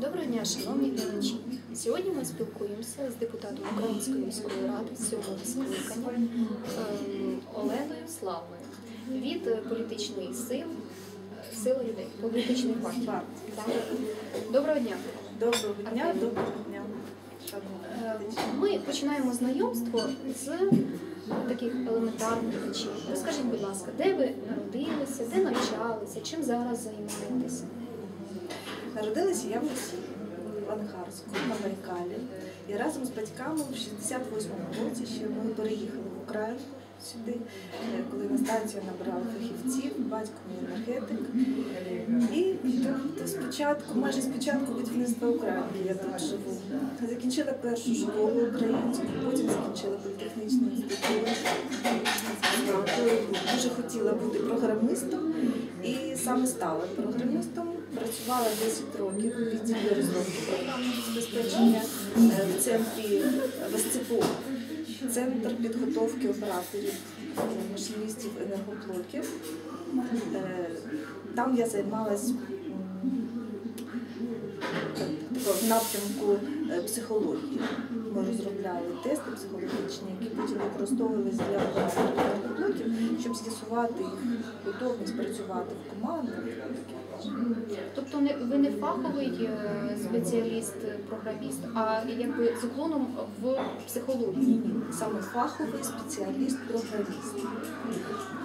Доброго дня, шановні глядачі. Сьогодні ми спілкуємося з депутатом Української міської ради сьомого скликання ем, Оленою Славною від політичної сили Сила людей, політичної партії. Доброго дня. Доброго дня, доброго дня. Е, глядачі. Ми починаємо знайомство з таких елементарних речей. Розкажіть, будь ласка, де ви народилися, де навчалися, чим зараз займаєтеся? Народилася я в Росії, в Ангарську, на Байкалі. І разом з батьками в 68-му році ще ми переїхали в Україну сюди, е, коли на станцію набирали фахівців, батько мій енергетик. І тобто спочатку, майже спочатку будівництва України я тут живу. Закінчила першу школу українську, потім закінчила політехнічний інститут. Дуже хотіла бути програмистом і саме стала програмистом. Працювала 10 років у відділі розробки програмного забезпечення е, в центрі ВСЦПО, центр підготовки операторів машиністів енергоблоків. Е, Там я займалась напрямку е, психології. Ми розробляли тести психологічні, які потім використовувалися для енергоблоків, щоб з'ясувати їх готовність працювати в командах. Тобто ви не фаховий е, спеціаліст, програміст, а якби з уклоном в психології. Саме фаховий спеціаліст-програміст.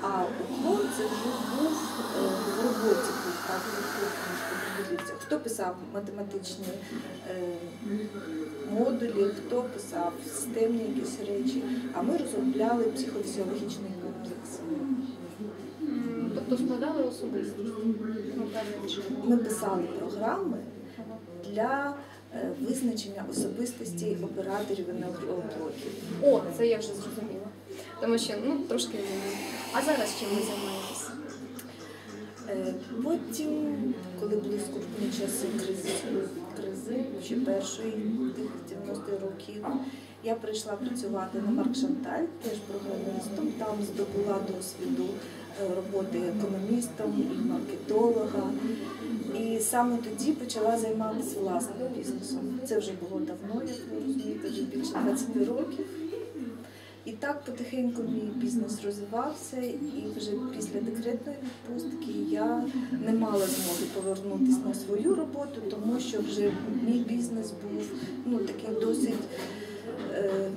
А уклон це вже був е, в роботі. Хто писав математичні е, модулі, хто писав системні якісь речі, а ми розробляли психофізіологічний комплекс. Тобто складали особистість. Ми писали програми для е, визначення особистості операторів енергоблоків. О, це я вже зрозуміла. Тому що ну трошки. А зараз чим ви займаєтеся? Е, Потім, коли були скрутні часи кризи, кризи ще першої 90-х років, я прийшла працювати на Марк Шанталь, теж програмістом. Там здобула досвіду е, роботи економістом і маркетолога. І саме тоді почала займатися власним бізнесом. Це вже було давно, як ви розумієте, вже більше 20 років. І так потихеньку мій бізнес розвивався, і вже після декретної відпустки я не мала змоги повернутися на свою роботу, тому що вже мій бізнес був ну такий досить. е,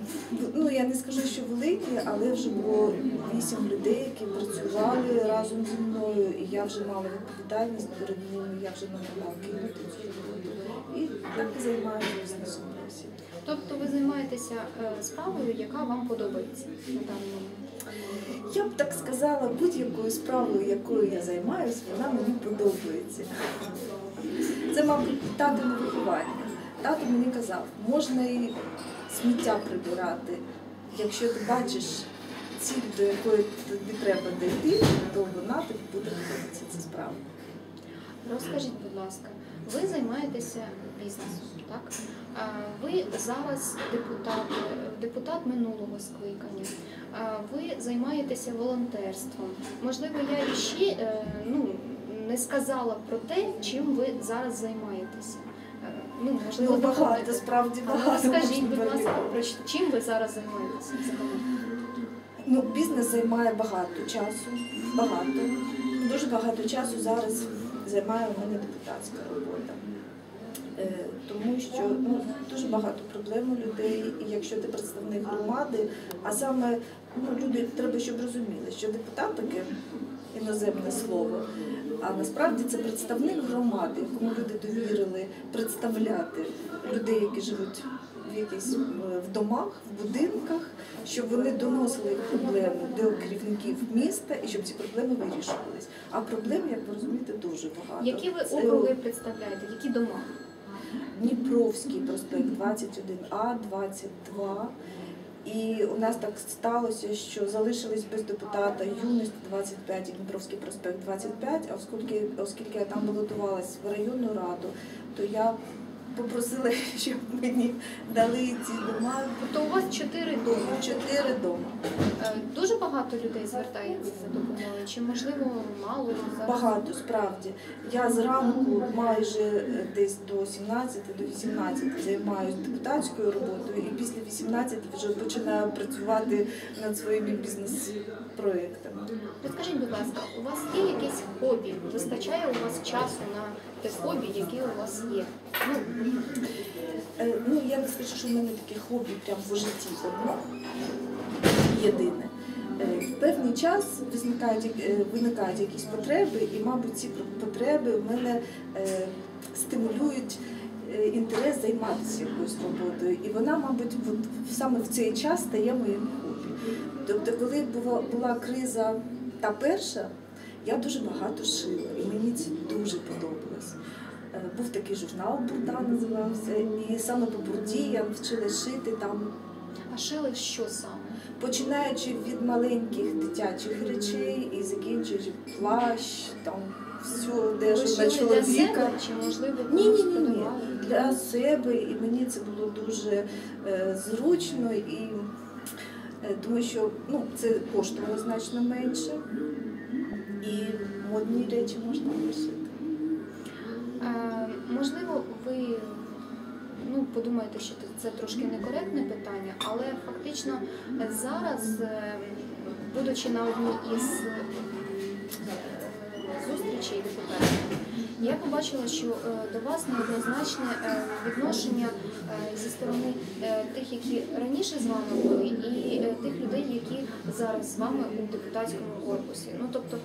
Ну, я не скажу, що великий, але вже було вісім людей, які працювали разом зі мною, і я вже мала відповідальність перед ними, я вже не кинути цю роботу. І так займаюся бізнесом. Тобто ви займаєтеся е, справою, яка вам подобається на даний момент? Я б так сказала, будь-якою справою, якою я займаюся, вона мені подобається. Це, мабуть, татове виховання. Тато мені казав, можна і сміття прибирати. Якщо ти бачиш ціль, до якої тобі треба дійти, то вона тобі буде подобатися ця справа. Розкажіть, будь ласка, ви займаєтеся бізнесом, так? Ви зараз депутат, депутат минулого скликання. Ви займаєтеся волонтерством. Можливо, я ще е, ну, не сказала про те, чим ви зараз займаєтеся. Е, Ну, можливо, Ну, багато, справді багато. Розкажіть, будь ласка, про чим ви зараз займаєтеся взагалі? Ну, бізнес займає багато часу, багато. Дуже багато часу зараз займає у мене депутатська робота. Е, Тому що ну, дуже багато проблем у людей, якщо ти представник громади, а саме ну, люди треба, щоб розуміли, що депутат таке іноземне слово, а насправді це представник громади, якому люди довірили представляти людей, які живуть в якісь е, в домах, в будинках, щоб вони доносили проблеми до керівників міста і щоб ці проблеми вирішувались. А проблем, як ви розумієте, дуже багато. Які ви округи представляєте? Які дома? Дніпровський проспект 21А, 22. І у нас так сталося, що залишились без депутата юність 25 і Дніпровський проспект 25, а оскільки, оскільки я там балотувалась в районну раду, то я попросила, щоб мені дали ці дома Тобто у вас чотири доми. чотири дома. Е, Дуже багато людей звертається за допомогою, чи можливо мало зараз? Багато справді. Я зранку майже е, десь до 17 до 18 займаюся депутатською роботою, і після 18 вже починаю працювати над своїми бізнес-проектами. Розкажіть, будь ласка, у вас є якесь хобі? Вистачає у вас часу на те хобі, яке у вас є? Ну, Е, Ну, я не скажу, що в мене таке хобі прямо по житті одно єдине. Е, В певний час виникають, е, виникають якісь потреби, і, мабуть, ці потреби в мене стимулюють інтерес займатися якоюсь роботою. І вона, мабуть, саме в цей час стає моїм. Тобто, коли була, була криза та перша, я дуже багато шила, і мені це дуже подобалось. Е, Був такий журнал Бурда називався, і саме по бурді я навчилась шити там, а шили що саме? починаючи від маленьких дитячих речей і закінчуючи плащ, там всю одежу на шили для себе чи можливо Ні, ні, ні, ні. Для себе, і мені це було дуже е, зручно і тому що ну, це коштувало значно менше. І модні речі можна лишити. Е, Можливо, ви ну, подумаєте, що це трошки некоректне питання, але фактично е, зараз, е, будучи на одній із е, зустрічей депутатів, я побачила, що е, до вас неоднозначне е, відношення е, зі сторони тих, які раніше з вами були, і тих людей, які зараз з вами у депутатському корпусі. Ну тобто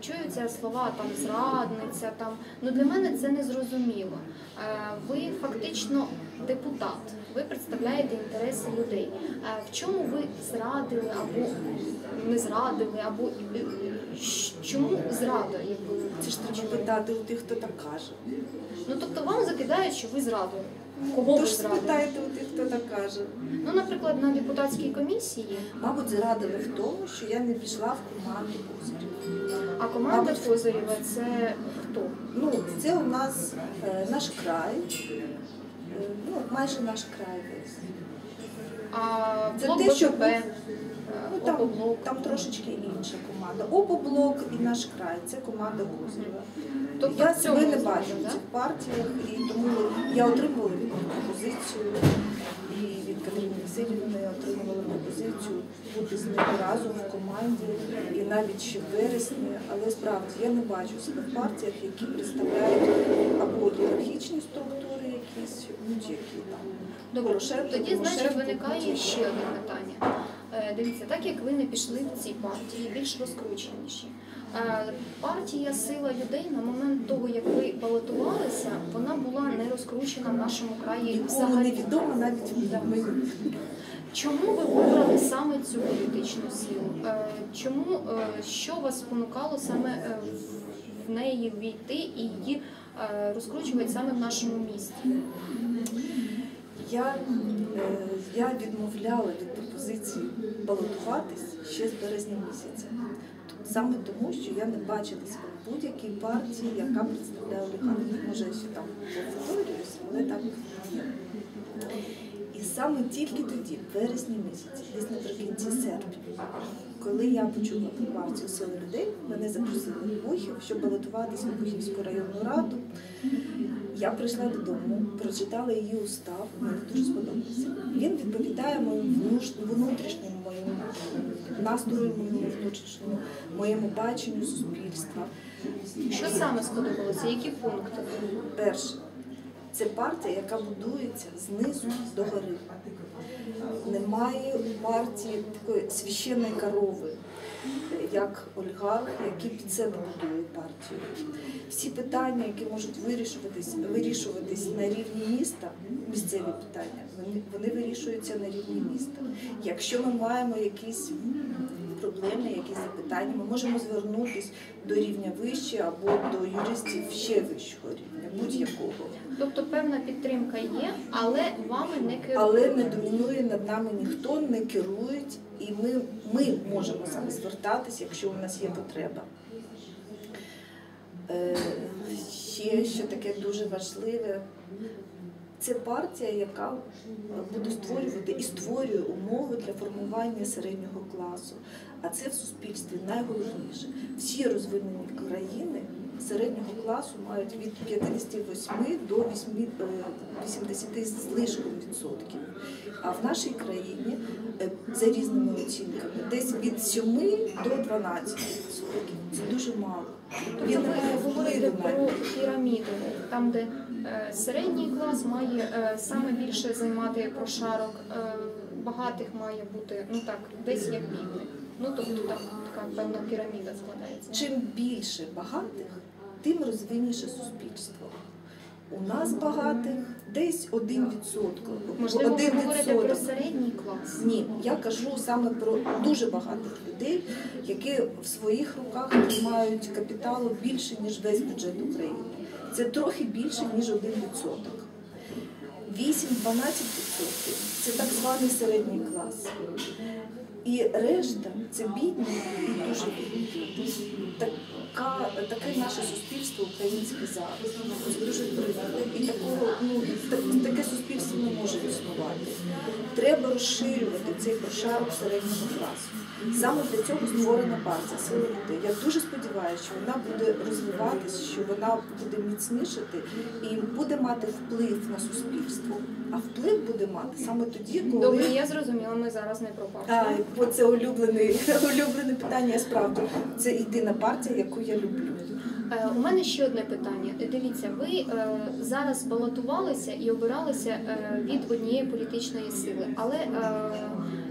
чуються слова там зрадниця, там ну для мене це не зрозуміло. Е, Ви фактично депутат, ви представляєте інтереси людей. В чому ви зрадили або не зрадили, або чому зрада? Якби Це ж треба питати у тих, хто так каже. Ну тобто вам закидають, що ви зрадили. Кого ви Тож зрадили? спитайте у тих, хто так каже. Ну, наприклад, на депутатській комісії, Мабуть, зрадили в тому, що я не пішла в команду Кузарів. а команда Мабуть. Козирєва це хто? Ну, це у нас е, наш край, е, ну, майже наш край весь. А Це блок те, що БПП, був- е, Ну, там, Опоблок. там трошечки інша команда. Опоблок і наш край це команда Кузарєва. Тобто я себе не бачу в цих партіях, і тому я отримувала від них пропозицію. І від Катерини Васильівни я отримувала пропозицію бути з ними разом в команді, і навіть ще в вересні. Але справді я не бачу себе в партіях, які представляють або олігархічні структури, якісь будь-які там. Добре, тоді значить виникає ще одне питання. Е, Дивіться, так як ви не пішли в ці партії, більш розкрученіші. е, Партія Сила людей на момент того, як ви балотувалися, вона була не розкручена в нашому краї взагалі. невідомо навіть мені. Чому ви вибрали саме цю політичну силу? Е, Чому що вас спонукало саме в неї війти і її розкручувати саме в нашому місті? Я, я відмовляла від пропозиції балотуватись ще з березня місяця. Саме тому, що я не бачила себе в будь-якій партії, яка представляє олігархів. Може, я ще там повторююся, але так є. І саме тільки тоді, в вересні місяці, десь наприкінці серпня, коли я почула про партію сили людей, мене запросили в Бухів, щоб балотуватися в Бухівську районну раду. Я прийшла додому, прочитала її устав, мені дуже сподобався. Він відповідає внутрішньому моєму настрою, моєму внутрішньому, моєму баченню суспільства. Що саме сподобалося? Які пункти? Перше, це партія, яка будується знизу до гори. Немає у партії такої священної корови, як олігарх, який під себе будує партію. Всі питання, які можуть вирішуватись, вирішуватись на рівні міста, місцеві питання, вони, вони вирішуються на рівні міста. Якщо ми маємо якісь проблеми, якісь запитання, ми можемо звернутися до рівня вище або до юристів ще вищого рівня, будь-якого. Тобто певна підтримка є, але вами не керують. Але не домінує над нами ніхто, не керують, і ми, ми можемо саме звертатись, якщо у нас є потреба. Е, ще що таке дуже важливе, Це партія, яка буде створювати і створює умови для формування середнього класу. А це в суспільстві найголовніше. Всі розвинені країни середнього класу мають від 58 до 8, е, 80 з лишком відсотків. А в нашій країні е, за різними оцінками десь від 7 до 12 відсотків. Це дуже мало. Тобто ви говорите про піраміду, там, де середній клас має е, саме більше займати прошарок, е, багатих має бути, ну так, десь як бідних. Ну тобто там така певна піраміда складається. Чим більше багатих, тим розвинніше суспільство. У нас багатих десь 1%. Можливо, ви 1%. говорите про середній клас. Ні, я кажу саме про дуже багатих людей, які в своїх руках тримають капіталу більше, ніж весь бюджет України. Це трохи більше, ніж 1%. 8-12% це так званий середній клас. І решта це бідні і дуже бідні. Така, таке наше суспільство українське зараз. Дуже. І такого, ну, таке суспільство не може існувати. Треба розширювати цей прошарок середнього класу. Саме для цього створена партія сили людей. Я дуже сподіваюся, що вона буде розвиватися, що вона буде міцнішати і буде мати вплив на суспільство. А вплив буде мати саме тоді, коли Добре, я зрозуміла, ми зараз не про партію. бо це улюблений, улюблене питання. Я справді це єдина партія, яку я люблю. Е, У мене ще одне питання. Дивіться, ви е, зараз балотувалися і обиралися е, від однієї політичної сили, але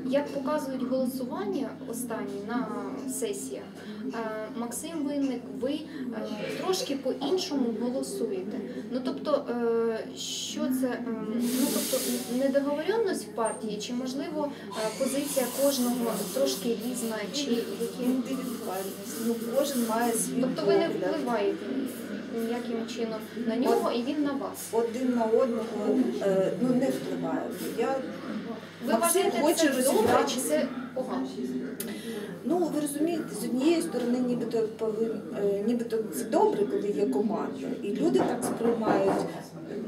як показують голосування останні на сесіях, е, Максим Винник, ви е, трошки по-іншому голосуєте. Ну тобто, е, що це ну тобто недоговоренність в партії, чи можливо позиція кожного трошки різна, чи які Індивідуальність. Ну кожен має свій Тобто ви не впливаєте ніяким чином на нього і він на вас. один на одного ну не впливає. Я Ви вважаєте хоче це добре чи це погано? Ну, ви розумієте, з однієї сторони, нібито повин, е, нібито це добре, коли є команда, і люди так сприймають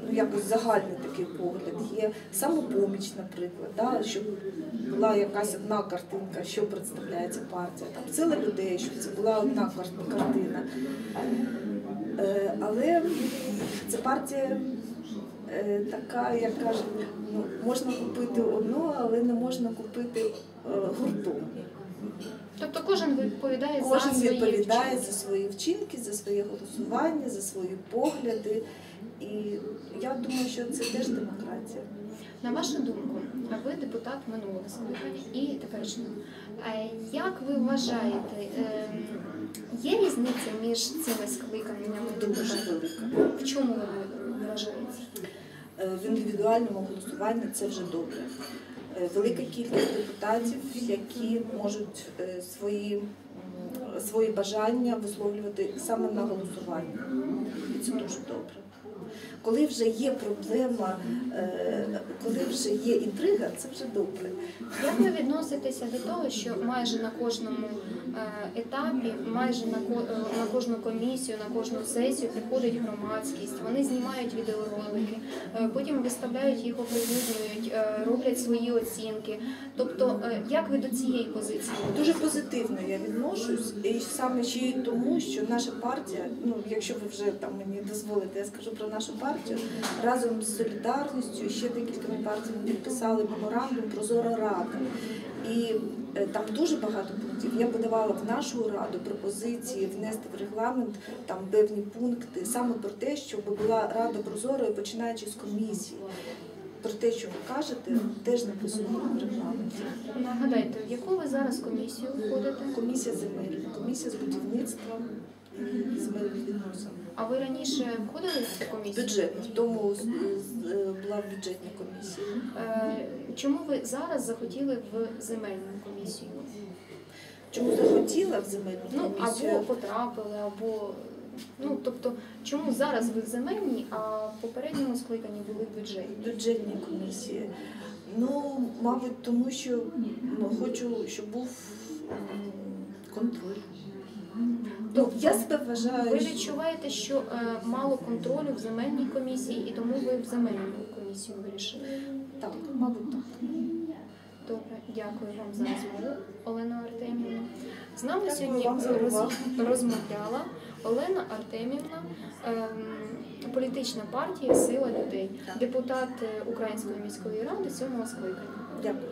ну, якось загальний такий погляд. Є самопоміч, наприклад, да, щоб була якась одна картинка, що представляє ця партія. Там сила людей, щоб це була одна кар- картина. Е, але ця партія. Е, Така, як кажуть, ну, можна купити одну, але не можна купити е, гуртом. Тобто кожен відповідає Кожен за свої відповідає вчинки. за свої вчинки, за своє голосування, за свої погляди. І я думаю, що це теж демократія. На вашу думку, ви депутат минулого скликання і теперішнього. Е, Як ви вважаєте, є різниця між цими скликаннями Дуже велика. В чому ви вважаєте? Е, В індивідуальному голосуванні це вже добре. Е, Велика кількість депутатів, які можуть е, свої, свої бажання висловлювати саме на голосуванні. І це дуже добре. Коли вже є проблема, е, коли вже є інтрига, це вже добре. Як ви відноситеся до того, що майже на кожному е, етапі, майже на е, на кожну комісію, на кожну сесію приходить громадськість, вони знімають відеоролики, потім виставляють їх, оприлюднюють, роблять свої оцінки. Тобто, як ви до цієї позиції? Дуже позитивно я відношусь, і саме ще й тому, що наша партія, ну якщо ви вже там мені дозволите, я скажу про нашу партію, разом з солідарністю і ще декількома партіями підписали меморандум Прозора Рада. І е, там дуже багато пунктів. Я подавала в нашу раду пропозиції внести в регламент там певні пункти саме про те, щоб була рада прозорою, починаючи з комісії. Про те, що ви кажете, теж написано в регламенті. Нагадайте, в яку ви зараз комісію входите? Комісія земельна, комісія з будівництва і земельних відносин. А ви раніше входили в цю комісію? Бюджетна, в тому з- з- е, була бюджетна комісія. Е, Чому ви зараз захотіли в земельну комісію? Чому захотіла в земельну Ну комісію? або потрапили, або ну тобто, чому зараз ви в земельній, а в попередньому скликанні були в бюджетній? Бюджетні комісії. Ну, мабуть, тому що ну, хочу, щоб був м, контроль. Ну, я себе вважаю, Ви відчуваєте, що е, мало контролю в земельній комісії, і тому ви в земельну комісію вирішили. так, мабуть, так. Добре, дякую вам за розмову, Олена Артемівна. З нами Дякую сьогодні за роз- розмовляла Олена Артемівна, ем, політична партія Сила людей, Так. депутат е, Української міської ради сьомого скликання. Дякую.